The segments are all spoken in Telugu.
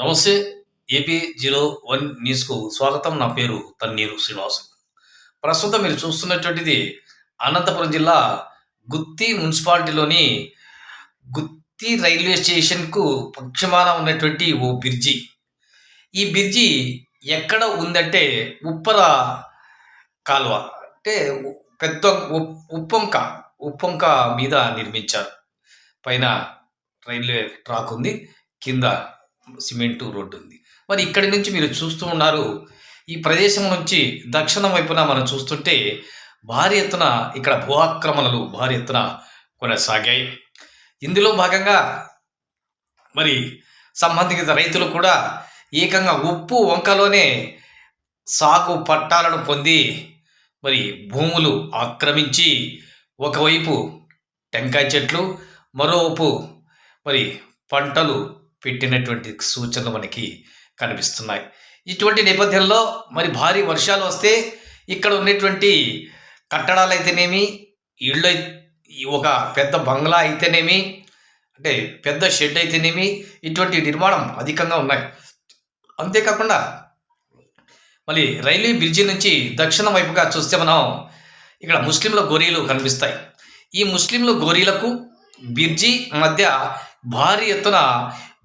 నమస్తే ఏపీ జీరో వన్ న్యూస్కు స్వాగతం. నా పేరు తన్నీరు శ్రీనివాస్. ప్రస్తుతం మీరు చూస్తున్నటువంటిది అనంతపురం జిల్లా గుత్తి మున్సిపాలిటీలోని గుత్తి రైల్వే స్టేషన్కు పక్షమాన ఉన్నటువంటి ఓ బ్రిడ్జి. ఈ బ్రిడ్జి ఎక్కడ ఉందంటే ఉప్పర కాలువ అంటే పెద్ద ఉప్- ఉప్పొంక ఉప్పొంక మీద నిర్మించారు. పైన రైల్వే ట్రాక్ ఉంది కింద సిమెంటు రోడ్డు ఉంది. మరి ఇక్కడి నుంచి మీరు చూస్తూ ఉన్నారు ఈ ప్రదేశం నుంచి దక్షిణం వైపున మనం చూస్తుంటే భారీ ఎత్తున ఇక్కడ భూ ఆక్రమణలు భారీ ఎత్తున కొనసాగాయి. ఇందులో భాగంగా మరి సంబంధిత రైతులు కూడా ఏకంగా ఉప్పు వంకలోనే సాగు పట్టాలను పొంది మరి భూములు ఆక్రమించి ఒకవైపు టెంకాయ చెట్లు మరోవైపు మరి పంటలు పెట్టినటువంటి సూచనలు మనకి కనిపిస్తున్నాయి. ఇటువంటి నేపథ్యంలో మరి భారీ వర్షాలు వస్తే ఇక్కడ ఉన్నటువంటి కట్టడాలు అయితేనేమి ఇళ్ళు ఒక పెద్ద బంగ్లా అయితేనేమి అంటే పెద్ద షెడ్ అయితేనేమి ఇటువంటి నిర్మాణం అధికంగా ఉన్నాయి. అంతేకాకుండా మళ్ళీ రైల్వే బ్రిడ్జి నుంచి దక్షిణ వైపుగా చూస్తే మనం ఇక్కడ ముస్లింల గోరీలు కనిపిస్తాయి. ఈ ముస్లింల గోరీలకు బ్రిడ్జి మధ్య భారీ ఎత్తున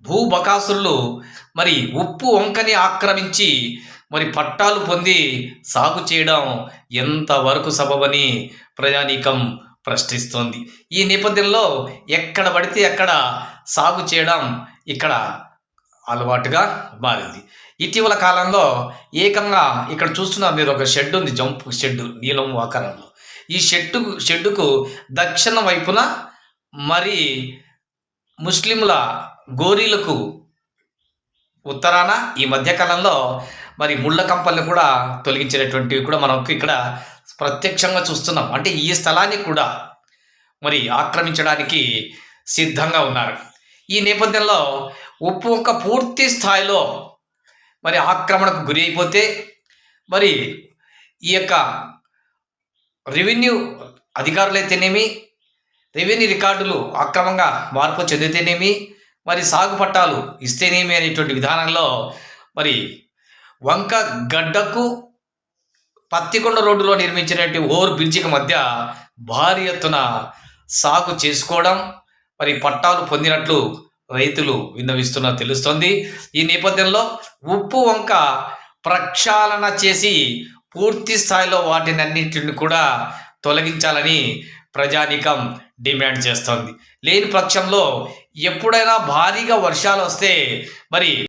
భూబకాసురులు మరి ఉప్పు వంకని ఆక్రమించి మరి పట్టాలు పొంది సాగు చేయడం ఎంతవరకు సబబని ప్రజానీకం ప్రశ్నిస్తోంది. ఈ నేపథ్యంలో ఎక్కడ పడితే అక్కడ సాగు చేయడం ఇక్కడ అలవాటుగా మారింది. ఇటీవల కాలంలో ఏకంగా ఇక్కడ చూస్తున్న మీరు ఒక షెడ్ ఉంది జంప్ షెడ్ నీలం ఆకారంలో. ఈ షెడ్డు షెడ్డుకు దక్షిణ వైపున మరి ముస్లింల గోరీలకు ఉత్తరాన ఈ మధ్యకాలంలో మరి ముళ్ళ కంపల్ని కూడా తొలగించినటువంటివి కూడా మనకు ఇక్కడ ప్రత్యక్షంగా చూస్తున్నాం. అంటే ఈ స్థలాన్ని కూడా మరి ఆక్రమించడానికి సిద్ధంగా ఉన్నారు. ఈ నేపథ్యంలో ఉప్పు ఒక పూర్తి స్థాయిలో మరి ఆక్రమణకు గురి అయిపోతే మరి ఈ యొక్క రెవెన్యూ అధికారులైతేనేమి రెవెన్యూ రికార్డులు అక్రమంగా మార్పు చెందితేనేమి మరి సాగు పట్టాలు ఇస్తేనేమి అనేటువంటి విధానంలో మరి వంక గడ్డకు పత్తికొండ రోడ్డులో నిర్మించినటువంటి ఓవర్ బ్రిడ్జికి మధ్య భారీ ఎత్తున సాగు చేసుకోవడం మరి పట్టాలు పొందినట్లు రైతులు విన్నవిస్తున్న తెలుస్తోంది. ఈ నేపథ్యంలో ఉప్పు వంక ప్రక్షాళన చేసి పూర్తి స్థాయిలో వాటిని అన్నింటిని కూడా తొలగించాలని ప్రజానీకం డిమాండ్ చేస్తోంది. లేని పక్షంలో ఎప్పుడైనా భారీగా వర్షాలు వస్తే మరి